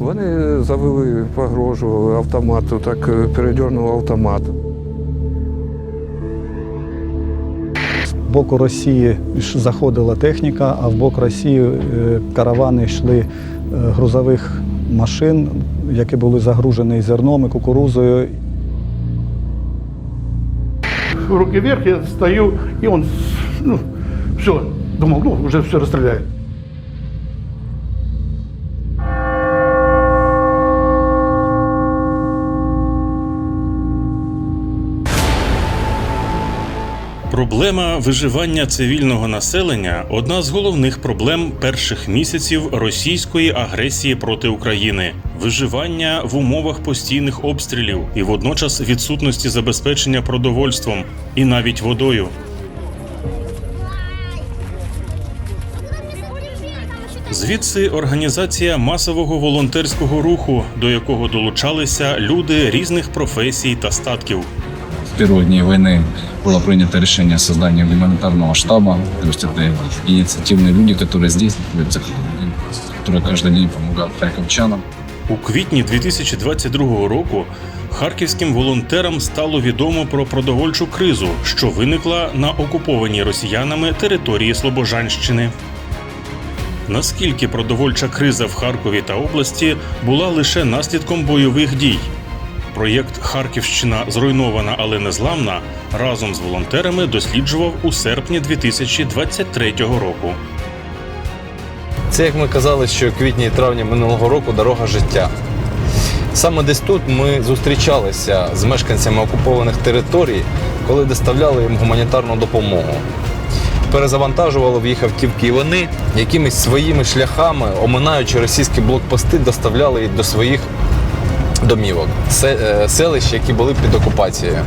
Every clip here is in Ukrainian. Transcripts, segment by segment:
Вони завели, погрожували автомату, так е, передернув автомат. З боку Росії заходила техніка, а в бок Росії е, каравани йшли е, грузових машин, які були загружені зерном і кукурузою. руки вверх, я стою, и он, ну, все, думал, ну, уже все расстреляет. Проблема виживання цивільного населення одна з головних проблем перших місяців російської агресії проти України. Виживання в умовах постійних обстрілів і водночас відсутності забезпечення продовольством і навіть водою. Звідси організація масового волонтерського руху, до якого долучалися люди різних професій та статків В первые дни войны было принято решение о создании гуманитарного штаба. То есть это инициативные люди, которые здесь находятся, которые каждый день помогают харьковчанам. У квітні 2022 року харківським волонтерам стало відомо про продовольчу кризу, що виникла на окупованій росіянами території Слобожанщини. Наскільки продовольча криза в Харкові та області була лише наслідком бойових дій? Проєкт Харківщина зруйнована, але не зламна разом з волонтерами досліджував у серпні 2023 року. Це, як ми казали, що квітні і травні минулого року дорога життя. Саме десь тут ми зустрічалися з мешканцями окупованих територій, коли доставляли їм гуманітарну допомогу. Перезавантажували в їх автівки, і вони якимись своїми шляхами, оминаючи російські блокпости, доставляли їх до своїх домівок, е, селищ, які були під окупацією.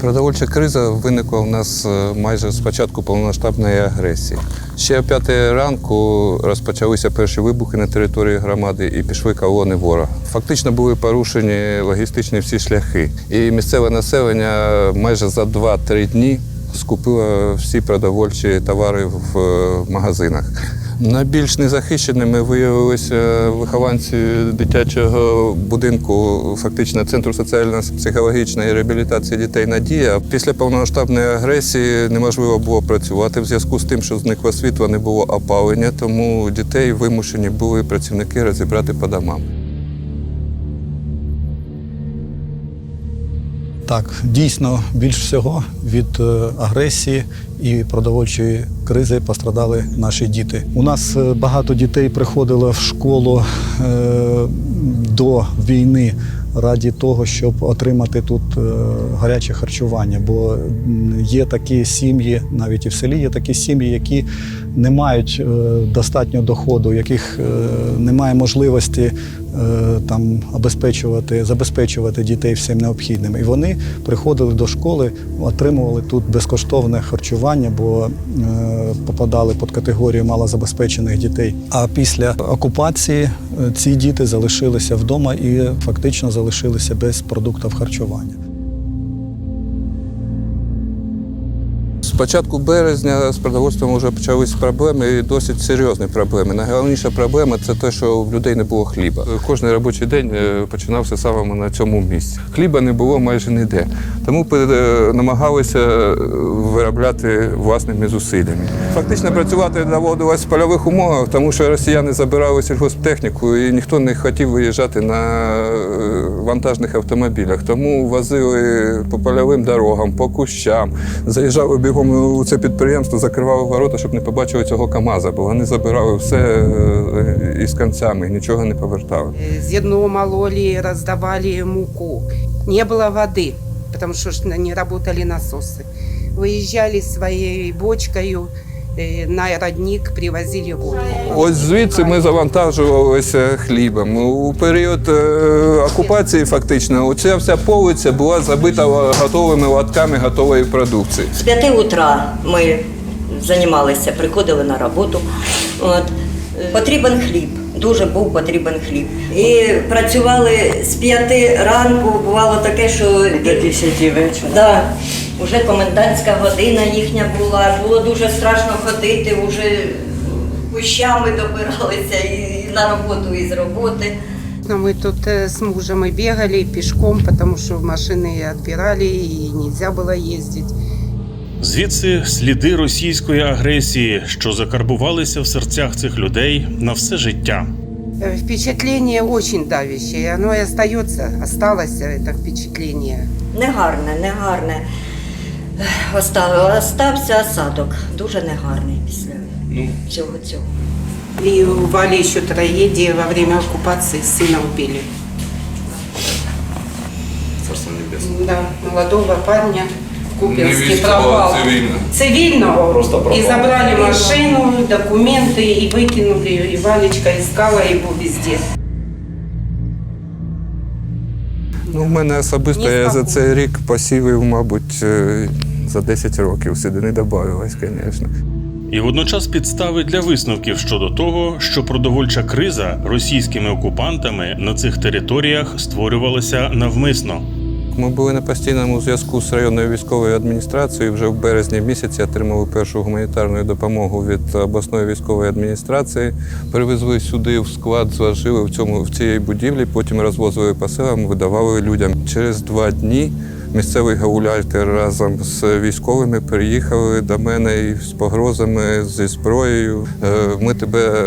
Продовольча криза виникла у нас е, майже з початку повномасштабної агресії. Ще о п'ятій ранку розпочалися перші вибухи на території громади і пішли колони ворога. Фактично були порушені логістичні всі шляхи. І місцеве населення майже за 2-3 дні скупило всі продовольчі товари в магазинах. Найбільш незахищеними виявилися вихованці дитячого будинку, фактично центру соціально-психологічної реабілітації дітей Надія. Після повномасштабної агресії неможливо було працювати в зв'язку з тим, що зникло світло, не було опалення, тому дітей вимушені були працівники розібрати по домам. Так, дійсно, більш всього від е, агресії і продовольчої кризи пострадали наші діти. У нас е, багато дітей приходило в школу е, до війни раді того, щоб отримати тут гаряче харчування. Бо є такі сім'ї, навіть і в селі є такі сім'ї, які не мають достатньо доходу, яких немає можливості там обезпечувати, забезпечувати дітей всім необхідним. І вони приходили до школи, отримували тут безкоштовне харчування, бо е, попадали під категорію малозабезпечених дітей. А після окупації е, ці діти залишилися вдома і фактично залишилися без продуктів харчування. Початку березня з продовольством вже почалися проблеми і досить серйозні проблеми. Найголовніша проблема це те, що в людей не було хліба. Кожний робочий день е, починався саме на цьому місці. Хліба не було майже ніде. Тому е, намагалися е, виробляти власними зусиллями. Фактично працювати доводилось в польових умовах, тому що росіяни забирали сільгосптехніку і ніхто не хотів виїжджати на вантажних автомобілях. Тому возили по польовим дорогам, по кущам, заїжджали бігом у це підприємство, закривали ворота, щоб не побачили цього КАМАЗа, бо вони забирали все е, із концями, і нічого не повертали. Зерно мололи, раздавали муку. Не было воды, потому что ж не работали насосы. Выезжали своей бочкой э, на родник, привозили воду. Ось звідси ми завантажувалися хлібом. У період е, окупації, фактично, оця вся полиця була забита готовими лотками готової продукції. З 5 утра ми займалися, приходили на роботу. От. Потрібен хліб. дуже був потрібен хліб. І працювали з п'яти ранку, бувало таке, що До 10 вечора. Да, вже комендантська година їхня була, було дуже страшно ходити, вже кущами добиралися і на роботу, і з роботи. Но мы тут э, с мужем и бегали пешком, потому что машины отбирали и нельзя было ездить. Звідси сліди російської агресії, що закарбувалися в серцях цих людей на все життя. Э, Впечатление очень давящее, оно и остается, осталось это впечатление. Негарне, негарне. Ех, Оставив, остався осадок. Дуже негарний після всього цього. И у Вали еще трагедия во время оккупации сына убили. Да, молодого парня. Купинский пропал. Цивильного. Просто И забрали машину, документы и выкинули. И Валечка искала его везде. Ну, в мене особисто Ні, я за спокійно. цей рік посівів, мабуть, е, за 10 років сюди не додавалось, звісно. І водночас підстави для висновків щодо того, що продовольча криза російськими окупантами на цих територіях створювалася навмисно. Ми були на постійному зв'язку з районною військовою адміністрацією. Вже в березні місяці отримали першу гуманітарну допомогу від обласної військової адміністрації. Привезли сюди в склад, зложили в цьому в цій будівлі. Потім розвозили по селам, видавали людям. Через два дні місцевий гауляйтер разом з військовими приїхали до мене з погрозами зі зброєю. Е, Ми тебе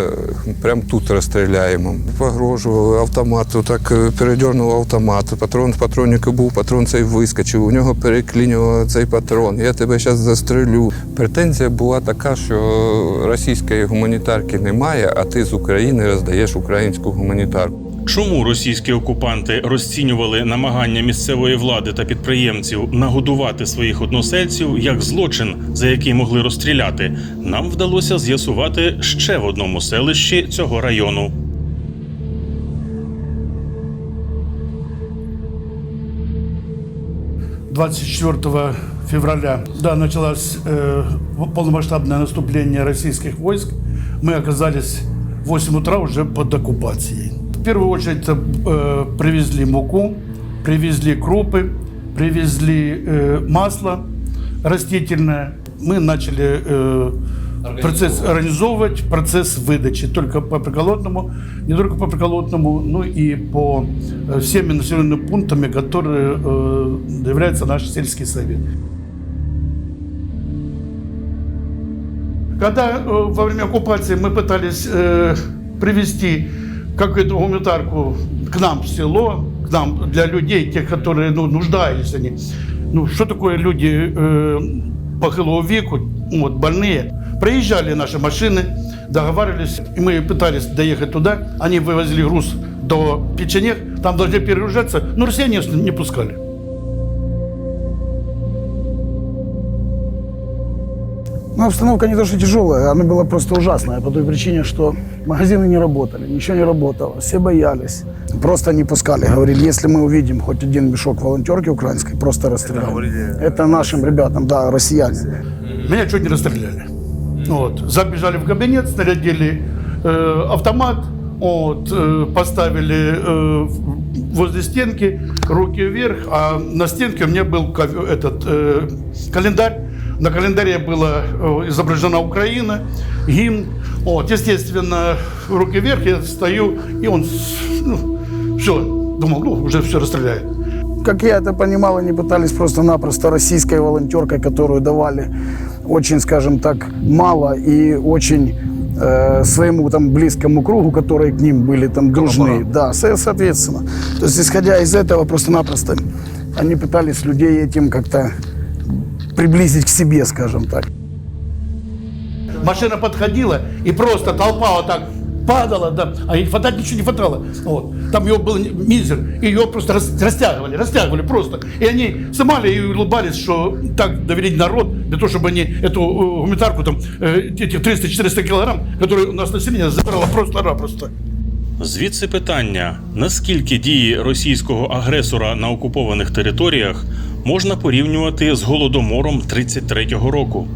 прямо тут розстріляємо. Погрожували автомату, так е, автомат. Патрон в патроннику був, патрон цей вискочив. У нього переклінював цей патрон. Я тебе зараз застрелю. Претензія була така, що російської гуманітарки немає, а ти з України роздаєш українську гуманітарку. Чому російські окупанти розцінювали намагання місцевої влади та підприємців нагодувати своїх односельців як злочин, за який могли розстріляти, нам вдалося з'ясувати ще в одному селищі цього району. — 24 февраля, да, началось э, полномасштабное наступление российских войск. Мы оказались в 8 утра уже под оккупацией. В первую очередь э, привезли муку, привезли крупы, привезли э, масло растительное. Мы начали э, процесс организовывать процесс выдачи только по приколотному, не только по приколотному, но и по э, всеми населенными пунктами, которые э, является наш сельский совет. Когда э, во время оккупации мы пытались э, привести какую-то гуманитарку к нам в село, к нам для людей, тех, которые ну, нуждались они. Ну, что такое люди э, похилого веку, вот, больные. Приезжали наши машины, договаривались, и мы пытались доехать туда. Они вывозили груз до Печенег, там должны перегружаться, но россияне не пускали. Ну, обстановка не то, что тяжелая, она была просто ужасная по той причине, что магазины не работали, ничего не работало, все боялись. Просто не пускали. Говорили, если мы увидим хоть один мешок волонтерки украинской, просто расстреляем. Это нашим ребятам, да, россияне. Меня чуть не расстреляли. Вот. Забежали в кабинет, снарядили э, автомат, вот, э, поставили э, возле стенки, руки вверх, а на стенке у меня был этот э, календарь. На календаре была э, изображена Украина, гимн. Вот, естественно, руки вверх, я стою, и он, ну, все, думал, ну, уже все расстреляет. Как я это понимал, они пытались просто-напросто российской волонтеркой, которую давали очень, скажем так, мало и очень э, своему там близкому кругу, которые к ним были там дружны. Да, со- соответственно. То есть, исходя из этого, просто-напросто они пытались людей этим как-то приблизить к себе, скажем так. Машина подходила, и просто толпа вот так падала, да, а ей хватать ничего не хватало. Вот. Там его был мизер, и ее просто рас- растягивали, растягивали просто. И они снимали и улыбались, что так доверить народ, для того, чтобы они эту э, гуманитарку, там, э, этих 300-400 килограмм, которые у нас население забрало просто-напросто. Звідси питання: наскільки дії російського агресора на окупованих територіях можна порівнювати з голодомором 33-го року?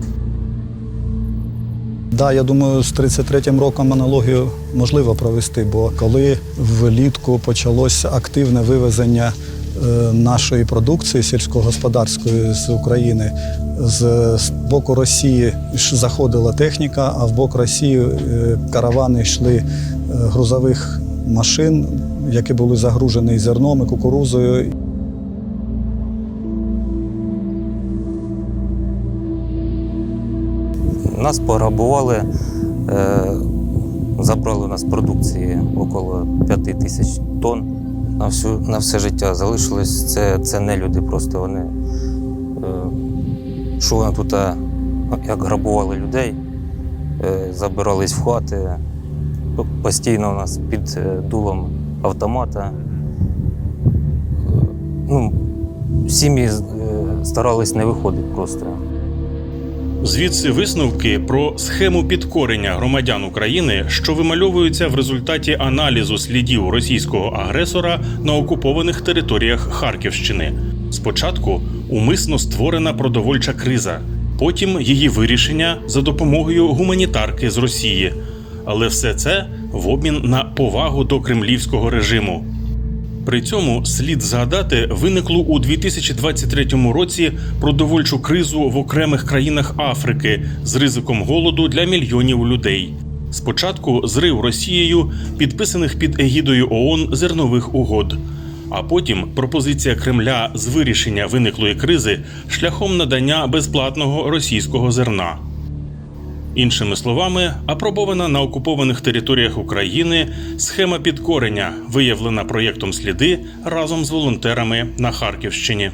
Да, я думаю, з 33-м роком аналогію можливо провести, бо коли влітку почалося активне вивезення е, нашої продукції сільськогосподарської з України, з, з боку Росії заходила техніка, а в бок Росії е, каравани йшли е, грузових машин, які були загружені зерном і кукурузою. Нас пограбували, е, забрали у нас продукції около 5 тисяч тонн. На, всю, на все життя залишилось. Це, це не люди просто. Вони, е, що вони тут, як грабували людей, е, забирались в хати. Тобто Постійно у нас під дулом автомата. Ну, сім'ї старались не виходити просто. Звідси висновки про схему підкорення громадян України, що вимальовуються в результаті аналізу слідів російського агресора на окупованих територіях Харківщини. Спочатку умисно створена продовольча криза, потім її вирішення за допомогою гуманітарки з Росії. Але все це в обмін на повагу до кремлівського режиму. При цьому слід згадати виниклу у 2023 році продовольчу кризу в окремих країнах Африки з ризиком голоду для мільйонів людей. Спочатку зрив Росією підписаних під егідою ООН зернових угод, а потім пропозиція Кремля з вирішення виниклої кризи шляхом надання безплатного російського зерна. Іншими словами, апробована на окупованих територіях України схема підкорення, виявлена проєктом сліди разом з волонтерами на Харківщині.